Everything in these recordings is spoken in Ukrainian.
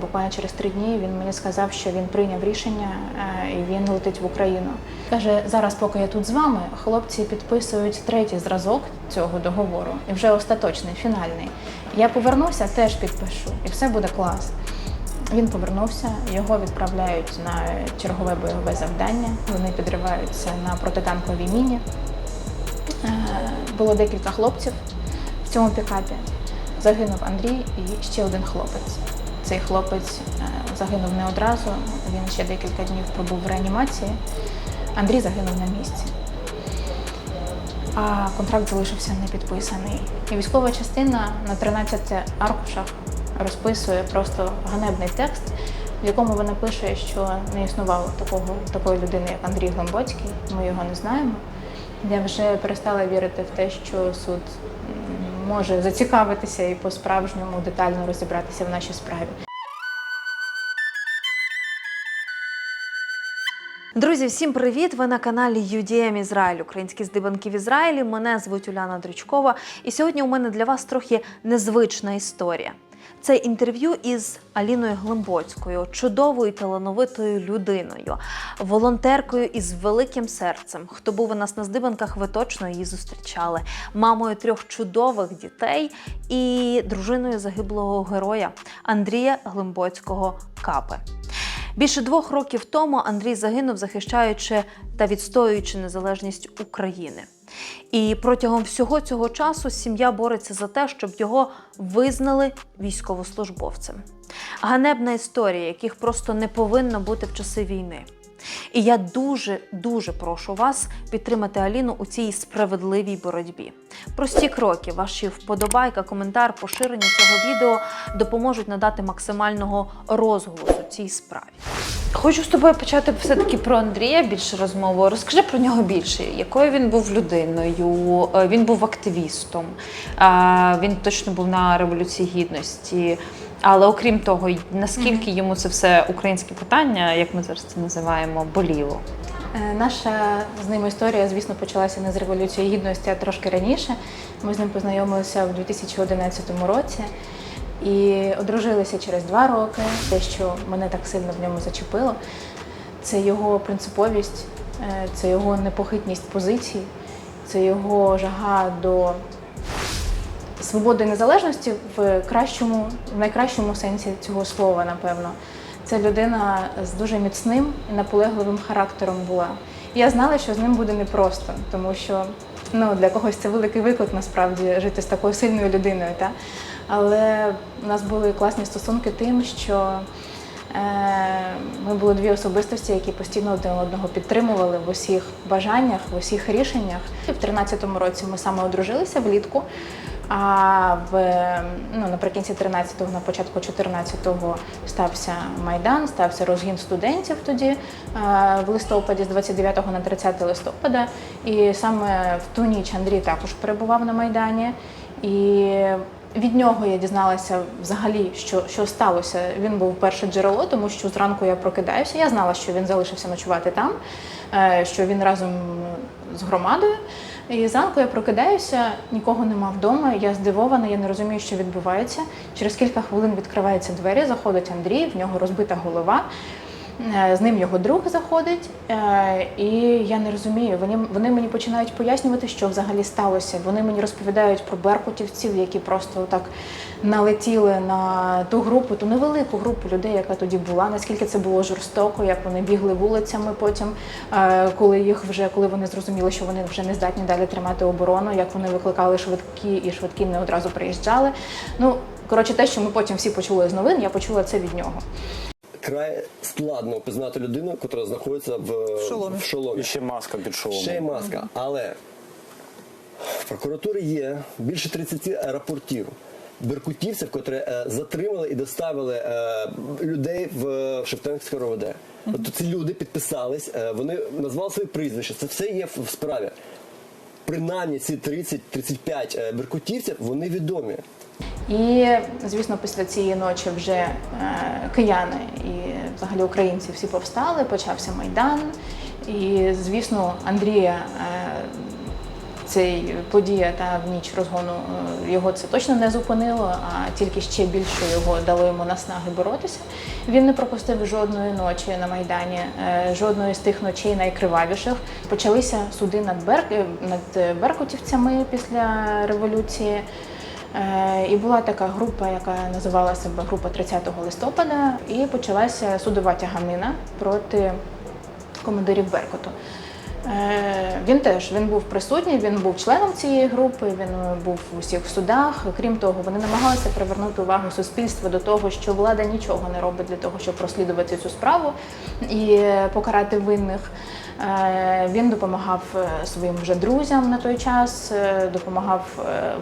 Буквально через три дні він мені сказав, що він прийняв рішення е, і він летить в Україну. Каже, зараз, поки я тут з вами, хлопці підписують третій зразок цього договору, і вже остаточний, фінальний. Я повернуся, теж підпишу, і все буде клас. Він повернувся, його відправляють на чергове бойове завдання. Вони підриваються на протитанковій міні. Е, Було декілька хлопців в цьому пікапі. Загинув Андрій і ще один хлопець. Цей хлопець е, загинув не одразу, він ще декілька днів пробув в реанімації. Андрій загинув на місці. А контракт залишився не підписаний. І військова частина на 13 аркушах розписує просто ганебний текст, в якому вона пише, що не існувало такого, такої людини, як Андрій Гломбоцький. Ми його не знаємо. Я вже перестала вірити в те, що суд може зацікавитися і по-справжньому детально розібратися в нашій справі. Друзі, всім привіт! Ви на каналі UDM Ізраїль, українські здибанки в Ізраїлі. Мене звуть Уляна Дрючкова, і сьогодні у мене для вас трохи незвична історія. Це інтерв'ю із Аліною Глимбоцькою, чудовою талановитою людиною, волонтеркою із великим серцем. Хто був у нас на здибанках, ви точно її зустрічали. Мамою трьох чудових дітей і дружиною загиблого героя Андрія Глимбоцького Капи. Більше двох років тому Андрій загинув, захищаючи та відстоюючи незалежність України. І протягом всього цього часу сім'я бореться за те, щоб його визнали військовослужбовцем. Ганебна історія, яких просто не повинно бути в часи війни. І я дуже дуже прошу вас підтримати Аліну у цій справедливій боротьбі. Прості кроки, ваші вподобайка, коментар, поширення цього відео допоможуть надати максимального розголосу цій справі. Хочу з тобою почати все-таки про Андрія більше розмову. Розкажи про нього більше, якою він був людиною. Е, Він був активістом, е, він точно був на революції гідності. Але окрім того, наскільки йому це все українське питання, як ми зараз це називаємо, боліло. Е, Наша з ним історія, звісно, почалася не з Революції Гідності, а трошки раніше. Ми з ним познайомилися в 2011 році і одружилися через два роки. Те, що мене так сильно в ньому зачепило, це його принциповість, е, це його непохитність позицій, це його жага до свободи і незалежності в кращому, в найкращому сенсі цього слова, напевно. Це людина з дуже міцним і наполегливим характером була. І я знала, що з ним буде непросто, тому що ну, для когось це великий виклик насправді жити з такою сильною людиною. Та? Але у нас були класні стосунки тим, що е, ми були дві особистості, які постійно один одного підтримували в усіх бажаннях, в усіх рішеннях. І в 13-му році ми саме одружилися влітку. А в ну наприкінці 13-го, на початку 14-го стався майдан, стався розгін студентів тоді е, в листопаді, з 29 на 30 листопада. І саме в ту ніч Андрій також перебував на майдані. І від нього я дізналася взагалі, що, що сталося. Він був перше джерело, тому що зранку я прокидаюся. Я знала, що він залишився ночувати там, е, що він разом з громадою. І зранку я прокидаюся, нікого нема вдома. Я здивована, я не розумію, що відбувається. Через кілька хвилин відкриваються двері, заходить Андрій, в нього розбита голова. Е, З ним його друг заходить, е, і я не розумію. Вони, вони мені починають пояснювати, що взагалі сталося. Вони мені розповідають про беркутівців, які просто так налетіли на ту групу, ту невелику групу людей, яка тоді була. Наскільки це було жорстоко, як вони бігли вулицями потім, е, коли їх вже коли вони зрозуміли, що вони вже не здатні далі тримати оборону, як вони викликали швидкі і швидкі не одразу приїжджали. Ну коротше, те, що ми потім всі почули з новин, я почула це від нього. Край складно впізнати людину, яка знаходиться в, шоломі. в шоломі. І ще маска під шоломом. Ще й маска. Але в прокуратурі є більше 30 аеропортів. Беркутівців, котрі е, затримали і доставили е, людей в Шептанське РОВД. Тобто ці люди підписались, е, вони назвали свої прізвища. Це все є в, в справі. Принаймні ці 30-35 е, беркутівців вони відомі. І звісно, після цієї ночі вже е, кияни і взагалі українці всі повстали, почався майдан. І звісно, Андрія е, цей подія та в ніч розгону е, його це точно не зупинило, а тільки ще більше його дало йому наснаги боротися. Він не пропустив жодної ночі на майдані, е, жодної з тих ночей найкривавіших. Почалися суди над Бер... е, над беркутівцями після революції. Е, І була така група, яка називала себе група 30 листопада, і почалася судова тяганина проти командирів Беркуту. Е, Він теж він був присутній, він був членом цієї групи, він був у всіх судах. Крім того, вони намагалися привернути увагу суспільства до того, що влада нічого не робить для того, щоб розслідувати цю справу і покарати винних. Е, Він допомагав е, своїм вже друзям на той час, е, допомагав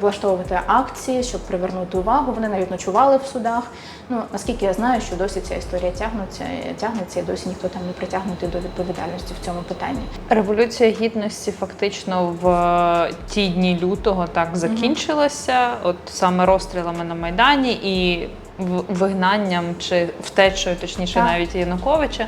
влаштовувати акції, щоб привернути увагу. Вони навіть ночували в судах. Ну наскільки я знаю, що досі ця історія тягнеться, тягнеться і досі ніхто там не притягнутий до відповідальності в цьому питанні. Революція гідності фактично в ті дні лютого так закінчилася, от саме розстрілами на Майдані і вигнанням чи втечею, точніше, Так. навіть Януковича.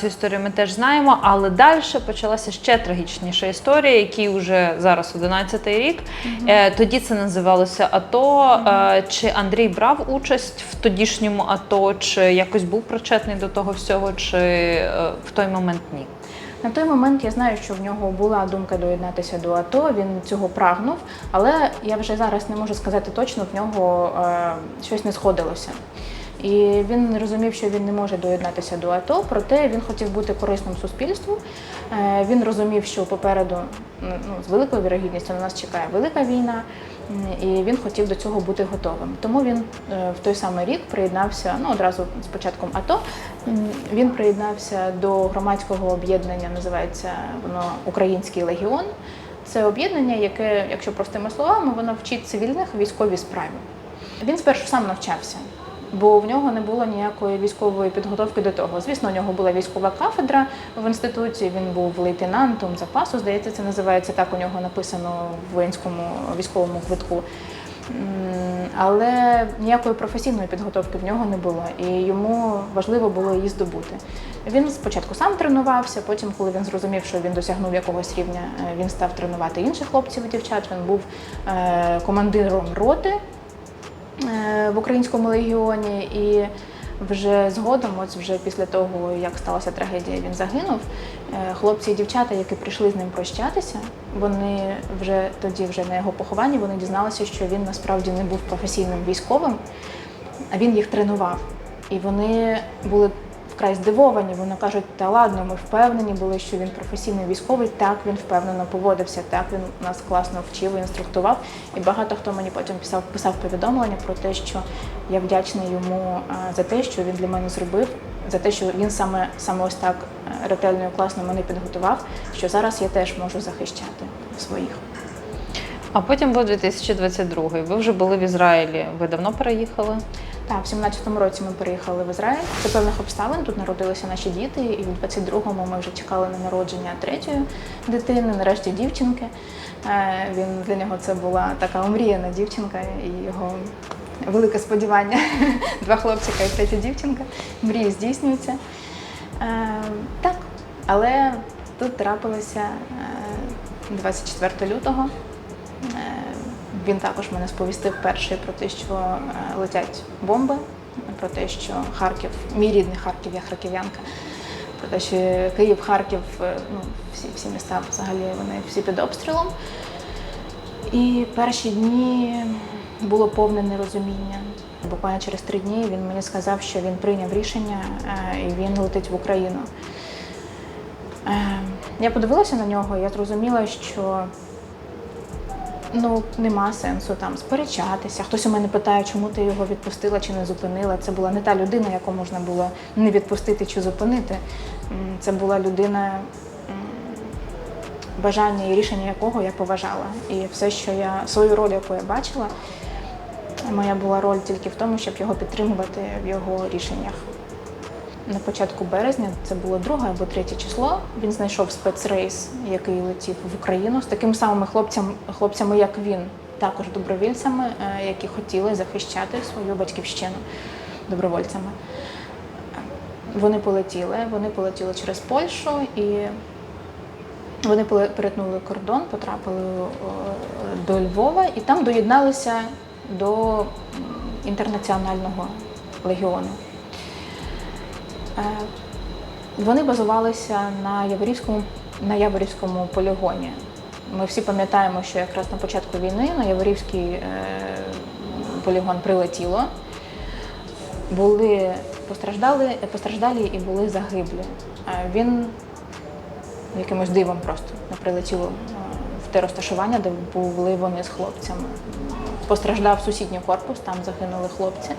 Цю історію ми теж знаємо, але далі почалася ще трагічніша історія, який вже зараз 11-й рік. Е, Тоді це називалося АТО. Е, Чи Андрій брав участь в тодішньому АТО, чи якось був причетний до того всього, чи е, в той момент ні? На той момент я знаю, що в нього була думка доєднатися до АТО. Він цього прагнув, але я вже зараз не можу сказати точно, в нього е, щось не сходилося. І він розумів, що він не може доєднатися до АТО, проте він хотів бути корисним суспільству. Е, Він розумів, що попереду ну, з великою вірогідністю на нас чекає велика війна, і він хотів до цього бути готовим. Тому він е, в той самий рік приєднався ну одразу з початком АТО. Він приєднався до громадського об'єднання, називається воно Український легіон. Це об'єднання, яке, якщо простими словами, воно вчить цивільних військовій справі. Він спершу сам навчався, бо в нього не було ніякої військової підготовки до того. Звісно, у нього була військова кафедра в інституті. Він був лейтенантом запасу. Здається, це називається так. У нього написано в воїнському військовому квитку. Але ніякої професійної підготовки в нього не було, і йому важливо було її здобути. Він спочатку сам тренувався, потім, коли він зрозумів, що він досягнув якогось рівня, е, він став тренувати інших хлопців і дівчат. Він був е, командиром роти в українському легіоні. І вже згодом, ось вже після того, як сталася трагедія, він загинув. е, Хлопці і дівчата, які прийшли з ним прощатися, вони вже тоді, вже на його похованні, вони дізналися, що він насправді не був професійним військовим, а він їх тренував. І вони були вкрай здивовані. Вони кажуть, та ладно, ми впевнені були, що він професійний військовий. Так він впевнено поводився, так він нас класно вчив, інструктував. І багато хто мені потім писав, писав повідомлення про те, що я вдячний йому за те, що він для мене зробив, за те, що він саме саме ось так е, ретельно і класно мене підготував, що зараз я теж можу захищати своїх. А потім був 2022. Ви вже були в Ізраїлі. Ви давно переїхали? Так, в 17-му році ми переїхали в Ізраїль. Це певних обставин. Тут народилися наші діти, і в 22-му ми вже чекали на народження третьої дитини, нарешті дівчинки. Е, Він для нього це була така омріяна дівчинка, і його велике сподівання. Два хлопчика і третя дівчинка. Мрії здійснюються. Е, Так, але тут трапилося е, 24 лютого. Він також мене сповістив перший про те, що е, летять бомби, про те, що Харків, мій рідний Харків, я харків'янка, про те, що Київ, Харків, е, ну, всі, всі міста взагалі вони всі під обстрілом. І перші дні було повне нерозуміння. Буквально через три дні він мені сказав, що він прийняв рішення е, і він летить в Україну. Я подивилася на нього, і я зрозуміла, що ну нема сенсу там сперечатися. Хтось у мене питає, чому ти його відпустила чи не зупинила. Це була не та людина, яку можна було не відпустити чи зупинити. Це була людина, бажання і рішення якого я поважала. І все, що я свою роль, яку я бачила, моя була роль тільки в тому, щоб його підтримувати в його рішеннях. На початку березня це було друге або третє число. Він знайшов спецрейс, який летів в Україну з такими самими хлопцями, хлопцями, як він, також добровольцями, е, які хотіли захищати свою батьківщину добровольцями. Вони полетіли, вони полетіли через Польщу і Вони перетнули кордон, потрапили е, до Львова і там доєдналися до інтернаціонального легіону. Е, Вони базувалися на Яворівському, на Яворівському полігоні. Ми всі пам'ятаємо, що якраз на початку війни на Яворівський е, полігон прилетіло. Були постраждали, постраждалі і були загиблі. Е, Він якимось дивом просто не прилетіло в те розташування, де були вони з хлопцями. Постраждав сусідній корпус, там загинули хлопці.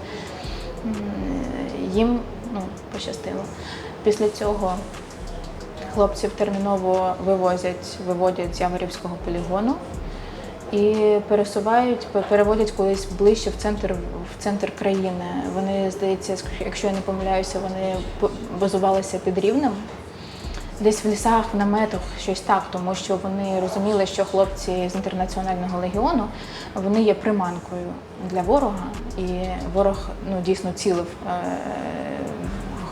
Їм ну, пощастило. Після цього хлопців терміново вивозять, виводять з Яворівського полігону і пересувають, пе- переводять колись ближче в центр в центр країни. Вони, здається, якщо я не помиляюся, вони базувалися під рівнем. Десь в лісах, в наметах, щось так, тому що вони розуміли, що хлопці з інтернаціонального легіону вони є приманкою для ворога, і ворог ну, дійсно цілив е,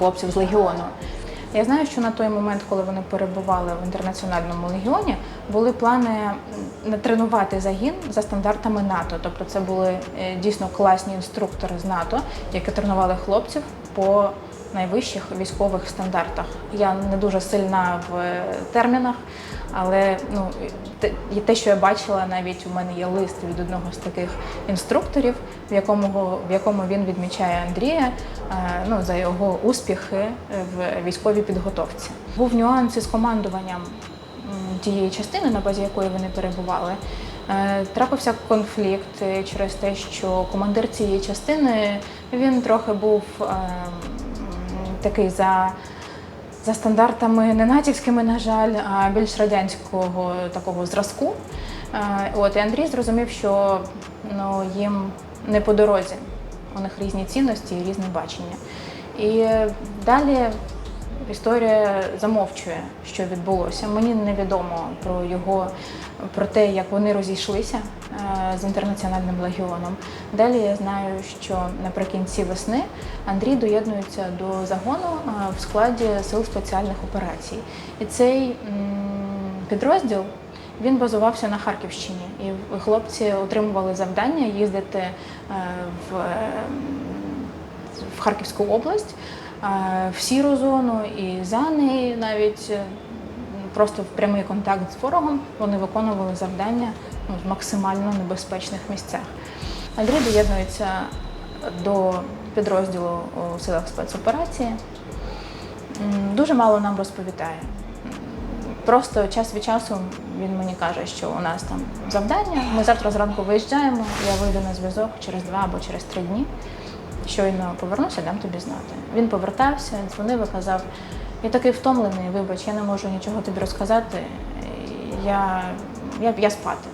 хлопців з легіону. Я знаю, що на той момент, коли вони перебували в інтернаціональному легіоні, були плани м, натренувати загін за стандартами НАТО. Тобто це були е, дійсно класні інструктори з НАТО, які тренували хлопців по найвищих військових стандартах. Я не дуже сильна в е, термінах, але ну, те, що я бачила, навіть у мене є лист від одного з таких інструкторів, в якому, в якому він відмічає Андрія е, ну, за його успіхи в військовій підготовці. Був нюанс із командуванням тієї частини, на базі якої вони перебували. Е, Трапився конфлікт через те, що командир цієї частини він трохи був е, такий за, за стандартами не натівськими, на жаль, а більш радянського такого зразку. Е, От і Андрій зрозумів, що ну, їм не по дорозі. У них різні цінності і різне бачення. І е, далі історія замовчує, що відбулося. Мені невідомо про його, про те, як вони розійшлися е, з інтернаціональним легіоном. Далі я знаю, що наприкінці весни Андрій доєднується до загону е, в складі сил спеціальних операцій. І цей підрозділ він базувався на Харківщині, і хлопці отримували завдання їздити е, в, в Харківську область, в сіру зону і за неї навіть е, просто в прямий контакт з ворогом вони виконували завдання ну, в максимально небезпечних місцях. Андрій доєднується до підрозділу у силах спецоперації. Дуже мало нам розповідає. Просто час від часу він мені каже, що у нас там завдання. Ми завтра зранку виїжджаємо, я вийду на зв'язок через два або через три дні. Щойно повернуся, дам тобі знати. Він повертався, дзвонив і казав: я такий втомлений, вибач, я не можу нічого тобі розказати. Я, я, я спати.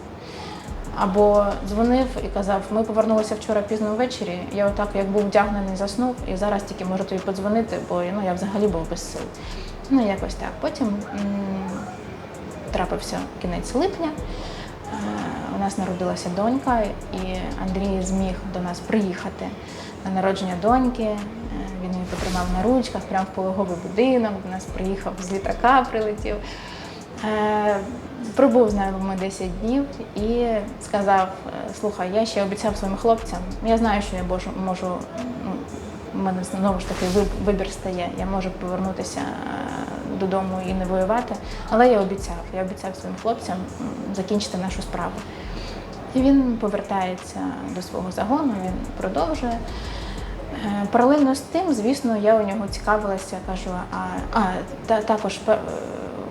Або дзвонив і казав, ми повернулися вчора пізно ввечері. Я отак, як був вдягнений, заснув, і зараз тільки можу тобі подзвонити, бо ну, я взагалі був без сил. Ну, якось так. Потім трапився кінець липня. Е, У нас народилася донька, і Андрій зміг до нас приїхати на народження доньки. Е, Він її потримав на ручках, прямо в пологовий будинок. До нас приїхав з літака, прилетів. Е, Пробув з нами 10 днів і сказав: е, слухай, я ще обіцяв своїм хлопцям, я знаю, що я можу, можу ну, у мене знову ж таки вибір стає. Я можу повернутися додому і не воювати, але я обіцяв, я обіцяв своїм хлопцям закінчити нашу справу. І він повертається до свого загону, він продовжує. Е, Паралельно з тим, звісно, я у нього цікавилася, кажу, а, а та, також, е,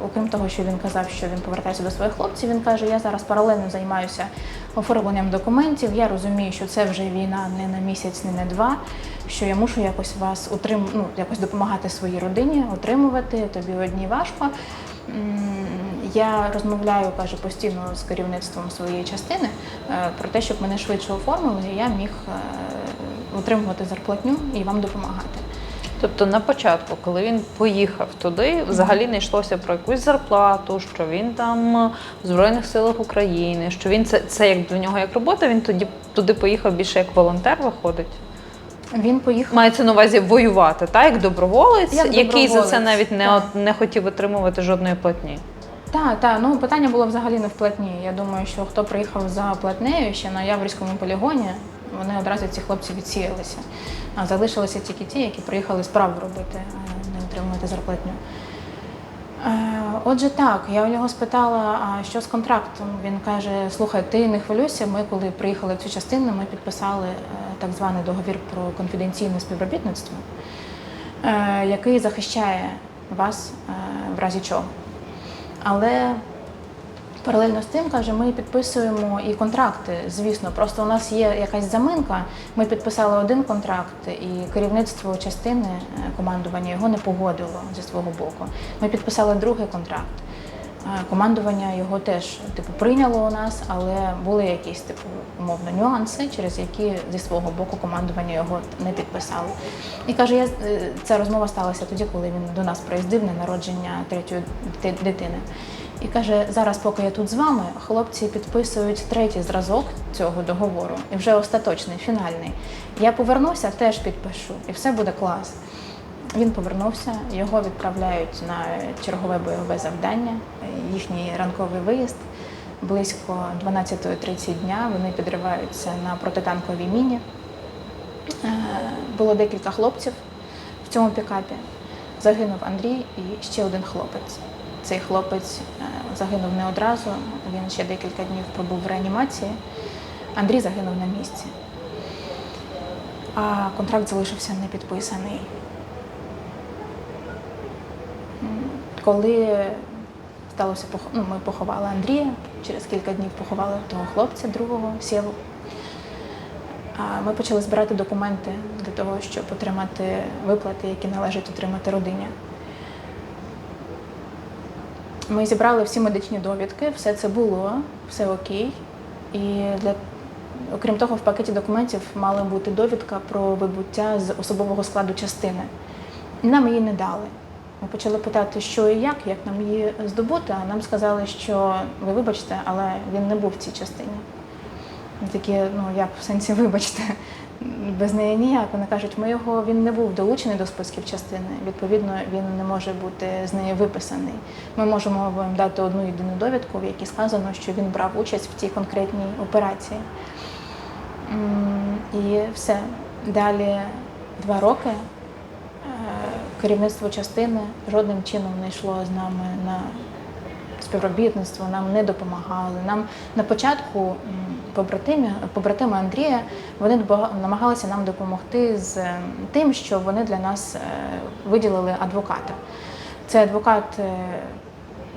окрім того, що він казав, що він повертається до своїх хлопців, він каже, я зараз паралельно займаюся оформленням документів. Я розумію, що це вже війна не на місяць, не на два, що я мушу якось вас утрим... ну, якось допомагати своїй родині, утримувати, тобі одній важко. Я розмовляю, каже, постійно з керівництвом своєї частини е, про те, щоб мене швидше оформили, і я міг е, отримувати зарплатню і вам допомагати. Тобто на початку, коли він поїхав туди, взагалі не йшлося про якусь зарплату, що він там е, в Збройних силах України, що він це, це як для нього як робота, він тоді туди поїхав більше як волонтер виходить. Він поїхав. Мається на увазі воювати, так, як доброволець, Як який за це навіть не, так. не хотів отримувати жодної платні. Так, так. Ну питання було взагалі не в платні. Я думаю, що хто приїхав за платнею ще на Яворівському полігоні, вони одразу ці хлопці відсіялися. А залишилися тільки ті, які приїхали справу робити, а не отримувати зарплатню. Е, Отже, так, я у нього спитала, а що з контрактом? Він каже: слухай, ти не хвилюйся. Ми, коли приїхали в цю частину, ми підписали е, так званий договір про конфіденційне співробітництво, е, який захищає вас в разі чого. Але паралельно з тим, каже, ми підписуємо і контракти. Звісно, просто у нас є якась заминка. Ми підписали один контракт, і керівництво частини е, командування його не погодило зі свого боку. Ми підписали другий контракт. Командування його теж типу прийняло у нас, але були якісь типу умовно нюанси, через які зі свого боку командування його не підписало. І каже, я е, ця розмова сталася тоді, коли він до нас приїздив на народження третьої дитини. І каже, зараз, поки я тут з вами, хлопці підписують третій зразок цього договору, і вже остаточний, фінальний. Я повернуся, теж підпишу, і все буде клас. Він повернувся, його відправляють на чергове бойове завдання, їхній ранковий виїзд. Близько 12.30 дня вони підриваються на протитанковій міні. Е, Було декілька хлопців в цьому пікапі. Загинув Андрій і ще один хлопець. Цей хлопець е, загинув не одразу, він ще декілька днів пробув в реанімації. Андрій загинув на місці. А контракт залишився не підписаний. М, Коли сталося ну, ми поховали Андрія, через кілька днів поховали того хлопця, другого Сєву. Ми почали збирати документи для того, щоб отримати виплати, які належить отримати родині. Ми зібрали всі медичні довідки, все це було, все окей. І для окрім того, в пакеті документів мала бути довідка про вибуття з особового складу частини. Нам її не дали. Ми почали питати, що і як, як нам її здобути, а нам сказали, що ви вибачте, але він не був в цій частині. Такі, ну як в сенсі, вибачте, без неї ніяк. Вони кажуть, ми його він не був долучений до списків частини. Відповідно, він не може бути з неї виписаний. Ми можемо вам дати одну єдину довідку, в якій сказано, що він брав участь в цій конкретній операції. І все. Далі два роки керівництво частини жодним чином не йшло з нами на співробітництво, нам не допомагали. Нам на початку м, побратимі, побратими Андрія вони намагалися нам допомогти з е, тим, що вони для нас е, виділили адвоката. Це адвокат е,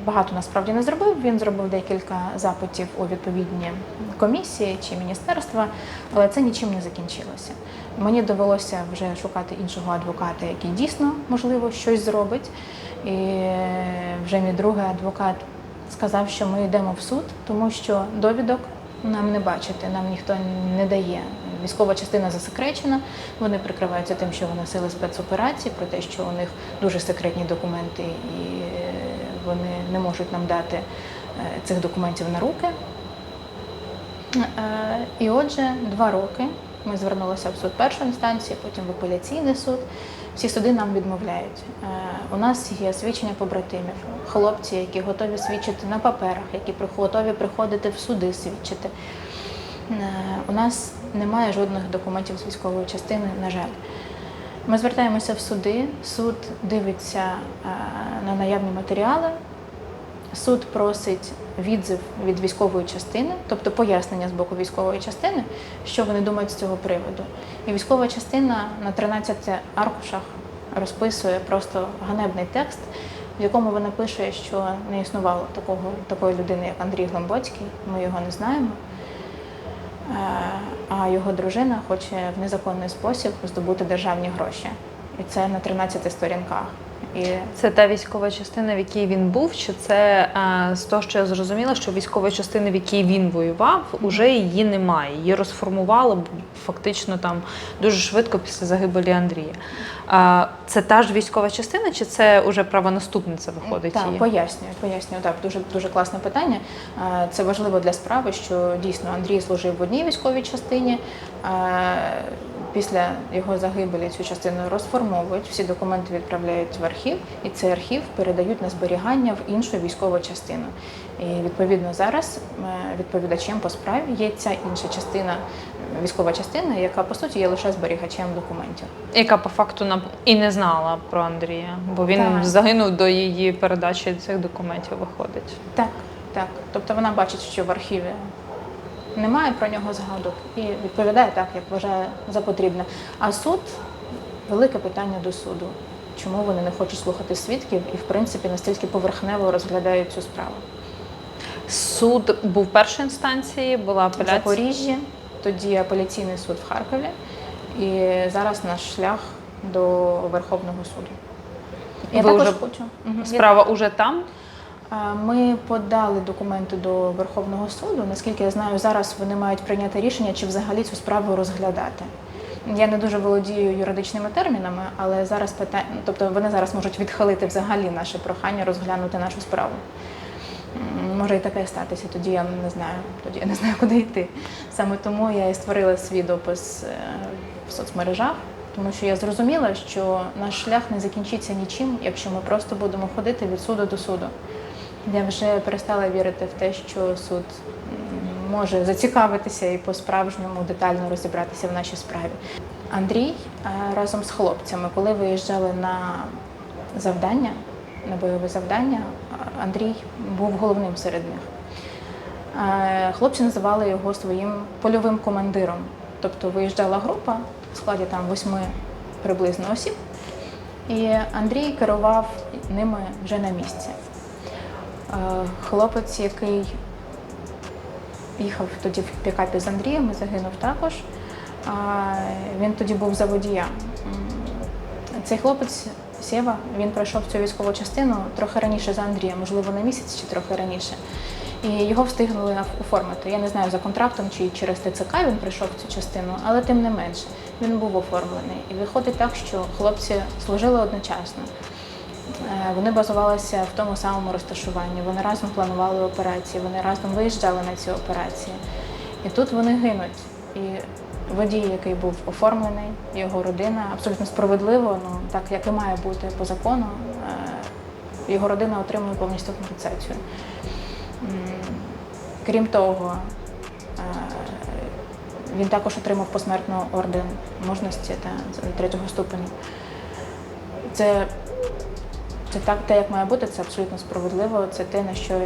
багато насправді не зробив. Він зробив декілька запитів у відповідні комісії чи міністерства, але це нічим не закінчилося. Мені довелося вже шукати іншого адвоката, який дійсно можливо щось зробить. І вже мій другий адвокат сказав, що ми йдемо в суд, тому що довідок нам не бачити, нам ніхто не дає. Військова частина засекречена, вони прикриваються тим, що вони сили спецоперацій, про те, що у них дуже секретні документи, і вони не можуть нам дати е, цих документів на руки. Е, І отже, два роки ми звернулися в суд першої інстанції, потім в апеляційний суд. Всі суди нам відмовляють. Е, У нас є свідчення побратимів, хлопці, які готові свідчити на паперах, які готові приходити в суди свідчити. У нас немає жодних документів з військової частини, на жаль. Ми звертаємося в суди, суд дивиться е, на наявні матеріали, Суд просить відзив від військової частини, тобто пояснення з боку військової частини, що вони думають з цього приводу. І військова частина на 13 аркушах розписує просто ганебний текст, в якому вона пише, що не існувало такого, такої людини, як Андрій Гломбоцький, ми його не знаємо. Е, А його дружина хоче в незаконний спосіб здобути державні гроші. І це на 13 сторінках. І Це та військова частина, в якій він був, чи це е, з того, що я зрозуміла, що військова частина, в якій він воював, уже її немає. Її розформували фактично там дуже швидко після загибелі Андрія. Е, це та ж військова частина, чи це вже правонаступниця виходить? Так, її? пояснюю, пояснюю. Так, дуже дуже класне питання. Е, Це важливо для справи, що дійсно Андрій служив в одній військовій частині. Після його загибелі цю частину розформовують, всі документи відправляють в архів, і цей архів передають на зберігання в іншу військову частину. І відповідно зараз е, відповідачем по справі є ця інша частина, військова частина, яка по суті є лише зберігачем документів. Яка по факту нам і не знала про Андрія, бо він Так. загинув до її передачі цих документів. Виходить. Так, так. Тобто вона бачить, що в архіві немає про нього згадок і відповідає так, як вважає за потрібне. А суд велике питання до суду. Чому вони не хочуть слухати свідків і, в принципі, настільки поверхнево розглядають цю справу? Суд був першої інстанції, була В апеляція. Запоріжжі, тоді апеляційний суд в Харкові, і зараз наш шлях до Верховного суду. Я Ви також вже- хочу. Справа уже там. Ми подали документи до Верховного суду. Наскільки я знаю, зараз вони мають прийняти рішення, чи взагалі цю справу розглядати. Я не дуже володію юридичними термінами, але зараз питання, тобто вони зараз можуть відхилити взагалі наше прохання розглянути нашу справу. Може і таке статися, тоді я не знаю, тоді я не знаю, куди йти. Саме тому я і створила свій допис е, в соцмережах, тому що я зрозуміла, що наш шлях не закінчиться нічим, якщо ми просто будемо ходити від суду до суду. Я вже перестала вірити в те, що суд може зацікавитися і по-справжньому детально розібратися в нашій справі. Андрій е, разом з хлопцями, коли виїжджали на завдання, на бойове завдання, Андрій був головним серед них. Е, Хлопці називали його своїм польовим командиром. Тобто виїжджала група в складі там восьми приблизно осіб, і Андрій керував ними вже на місці. Е, Хлопець, який їхав тоді в пікапі з Андрієм і загинув також. Він тоді був за водія. Цей хлопець Сєва, він пройшов цю військову частину трохи раніше за Андрія, можливо, на місяць чи трохи раніше. І його встигнули оформити. Я не знаю за контрактом чи через ТЦК він прийшов цю частину, але тим не менше він був оформлений. І виходить так, що хлопці служили одночасно. Е, Вони базувалися в тому самому розташуванні. Вони разом планували операції, вони разом виїжджали на ці операції. І тут вони гинуть. І водій, який був оформлений, його родина абсолютно справедливо, ну так як і має бути по закону, е, його родина отримує повністю компенсацію. Крім того, е, він також отримав посмертно орден мужності та третього ступеню. Це це так, те, як має бути, це абсолютно справедливо. Це те, на що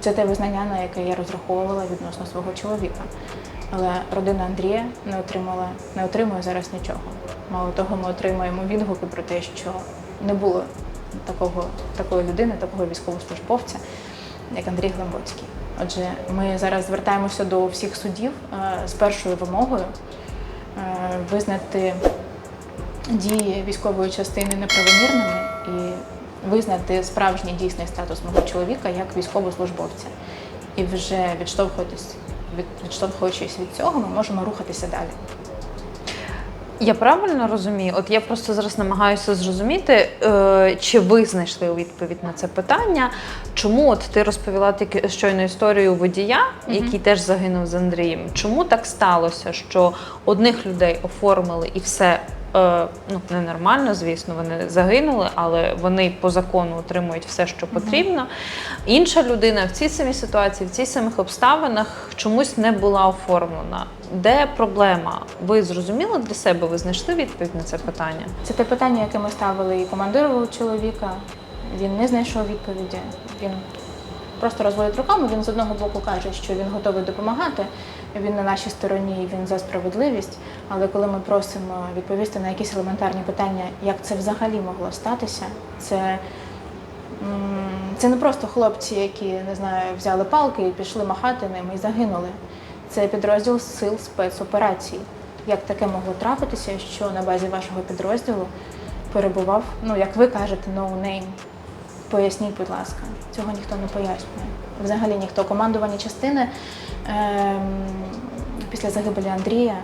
це те визнання, на яке я розраховувала відносно свого чоловіка. Але родина Андрія не отримала, не отримує зараз нічого. Мало того, ми отримуємо відгуки про те, що не було такого, такої людини, такого військовослужбовця, як Андрій Глибоцький. Отже, ми зараз звертаємося до всіх судів е, з першою вимогою е, визнати дії військової частини неправомірними і визнати справжній дійсний статус мого чоловіка як військовослужбовця. І вже від, відштовхуючись від цього, ми можемо рухатися далі. Я правильно розумію? От я просто зараз намагаюся зрозуміти, е, чи ви знайшли відповідь на це питання. Чому от ти розповіла тільки щойно історію водія, який теж загинув з Андрієм? Чому так сталося, що одних людей оформили і все ну ненормально, звісно, вони загинули, але вони по закону отримують все, що потрібно. Інша людина в цій самій ситуації, в цих самих обставинах чомусь не була оформлена. Де проблема? Ви зрозуміли для себе? Ви знайшли відповідь на це питання? Це те питання, яке ми ставили і командиру чоловіка. Він не знайшов відповіді. Він просто розводить руками. Він з одного боку каже, що він готовий допомагати. Він на нашій стороні, він за справедливість. Але коли ми просимо відповісти на якісь елементарні питання, як це взагалі могло статися, це, це не просто хлопці, які не знаю, взяли палки і пішли махати ними і загинули. Це підрозділ сил спецоперацій. Як таке могло трапитися, що на базі вашого підрозділу перебував, ну як ви кажете, no name. Поясніть, будь ласка, цього ніхто не пояснює. Взагалі ніхто. Командування частини ем, після загибелі Андрія,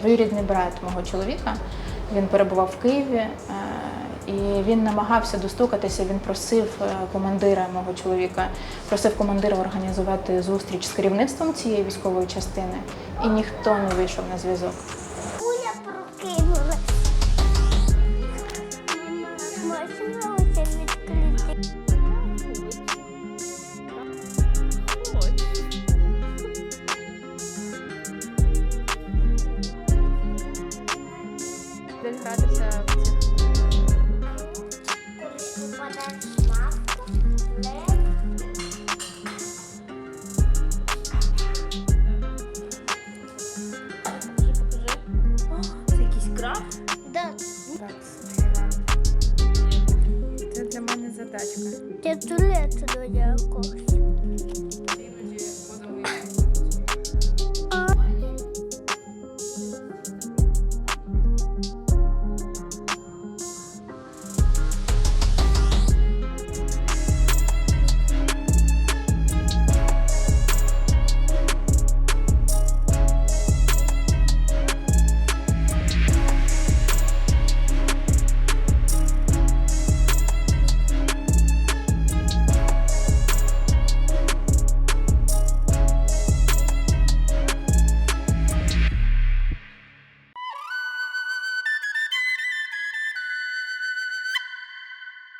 двоюрідний брат мого чоловіка, він перебував в Києві. Е, і він намагався достукатися. Він просив е, командира мого чоловіка, просив командира організувати зустріч з керівництвом цієї військової частини, і ніхто не вийшов на зв'язок. Да. Це для мене задачка. Я туалет до якогось.